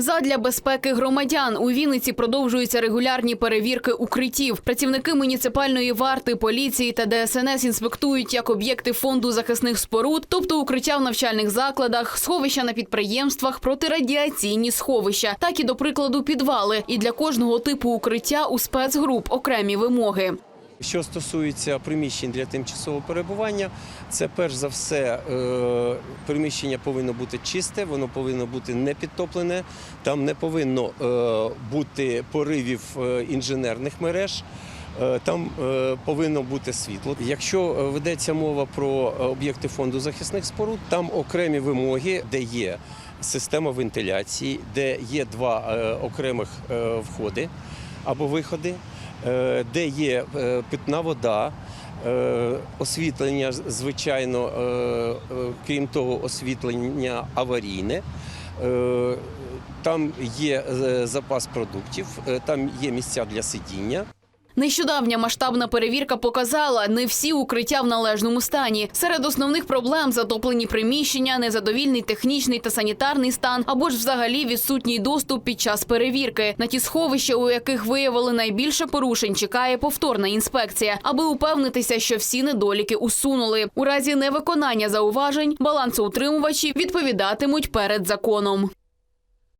Задля безпеки громадян у Вінниці продовжуються регулярні перевірки укриттів. Працівники муніципальної варти, поліції та ДСНС інспектують як об'єкти фонду захисних споруд, тобто укриття в навчальних закладах, сховища на підприємствах, протирадіаційні сховища, так і до прикладу підвали. І для кожного типу укриття у спецгруп окремі вимоги. Що стосується приміщень для тимчасового перебування, це перш за все е, приміщення повинно бути чисте, воно повинно бути не підтоплене, там не повинно е, бути поривів е, інженерних мереж. Там повинно бути світло. Якщо ведеться мова про об'єкти фонду захисних споруд, там окремі вимоги, де є система вентиляції, де є два окремих входи або виходи, де є е, питна вода. е, Освітлення, звичайно, е, е, крім того, освітлення аварійне. Е, Там є е, запас продуктів, е, там є місця для сидіння. Нещодавня масштабна перевірка показала, не всі укриття в належному стані. Серед основних проблем затоплені приміщення, незадовільний технічний та санітарний стан, або ж взагалі відсутній доступ під час перевірки. На ті сховища, у яких виявили найбільше порушень, чекає повторна інспекція, аби упевнитися, що всі недоліки усунули. У разі невиконання зауважень балансоутримувачі відповідатимуть перед законом.